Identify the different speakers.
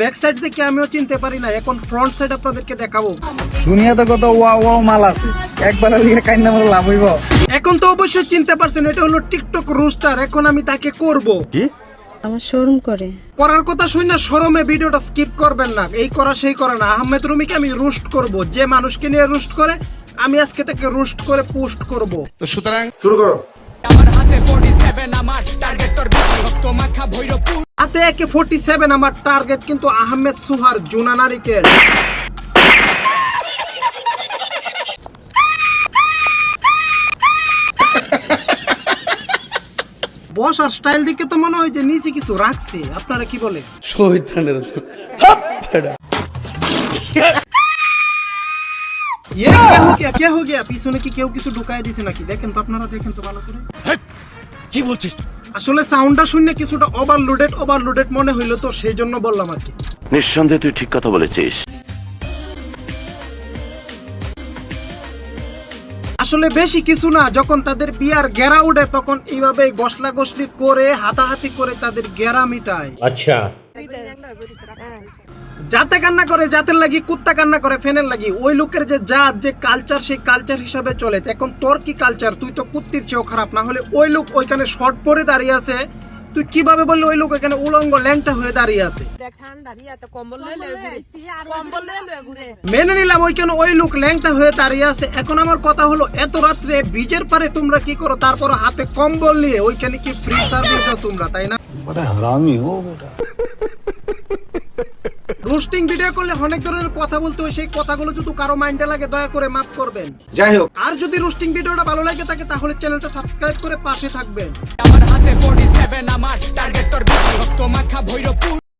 Speaker 1: Back side থেকে আমিও চিনতে পারি না। এখন ফ্রন্ট সাইড আপনাদেরকে দেখাবো।
Speaker 2: দুনিয়াতে কত ওয়া ওয়া মাল আছে। একবার লিখে কাইন্না মারা লাভ হইব।
Speaker 1: এখন তো অবশ্যই চিনতে পারছেন এটা হলো টিকটক রুস্টার এখন আমি তাকে করব।
Speaker 3: আমার শোরুম করে।
Speaker 1: করার কথা শুই না সরমে ভিডিওটা স্কিপ করবেন না। এই করা সেই করে না। আহমেদ রুমিকে আমি রুস্ট করব। যে মানুষকে নিয়ে রুস্ট করে আমি আজকে তাকে রুস্ট করে পোস্ট করব।
Speaker 4: তো সুতরাং
Speaker 1: হাতে হাতে একে ফোর্টি সেভেন আমার টার্গেট কিন্তু আহমেদ সুহার জুনা নারিকেল। বসার স্টাইল দেখে তো মনে হয় যে নিচে কিছু রাখছে। আপনারা কি বলে ইয়ে, কে হো গিয়া পিছনে কি কেউ কিছু ঢুকাই দিছে নাকি? দেখেন তো আপনারা দেখেন তো ভালো করে।
Speaker 4: কি বলছিস?
Speaker 1: আসলে সাউন্ডটা শুনে কিছুটা ওভারলোডেড ওভারলোডেড মনে হইল তো সেই জন্য বললাম আর কি।
Speaker 5: নিঃসন্দেহে তুই ঠিক কথা বলেছিস।
Speaker 1: আসলে বেশি কিছু না যখন তাদের বিয়ার গেরা উঠে তখন এইভাবে গসলা গসলি করে হাতাহাতি করে তাদের গেরা মিটায়।
Speaker 6: আচ্ছা।
Speaker 1: যাতে কান্না করে জাতের লাগি কুত্তা কান্না করে ফ্যানের লাগি ওই লোকের যে জাত যে কালচার সেই কালচার হিসাবে চলে। এখন তোর কি কালচার তুই তো কুত্তির চেয়েও খারাপ। না হলে ওই লোক ওইখানে শর্ট পরে দাঁড়িয়ে আছে। তুই কীভাবে বললি ওই লোক এখানে উলঙ্গ ল্যাংটা হয়ে দাঁড়িয়ে আছে? মেনে নিলাম ওইখানে ওই লোক ল্যাংটা হয়ে দাঁড়িয়ে আছে। এখন আমার কথা হলো এত রাত্রে বীজের পারে তোমরা কি করো? তারপর হাতে কম্বল নিয়ে ওইখানে কি ফ্রি সার্ভিস দাও তোমরা তাই না? রোস্টিং ভিডিও করলে অনেক ধরনের কথা বলতে হয় সেই কথাগুলো যদি কারও মাইন্ডে লাগে দয়া করে মাফ করবেন।
Speaker 4: যাই হোক।
Speaker 1: আর যদি রোস্টিং ভিডিওটা ভালো লাগে থাকে তাহলে চ্যানেলটা সাবস্ক্রাইব করে পাশে থাকবেন।
Speaker 7: আমার হাতে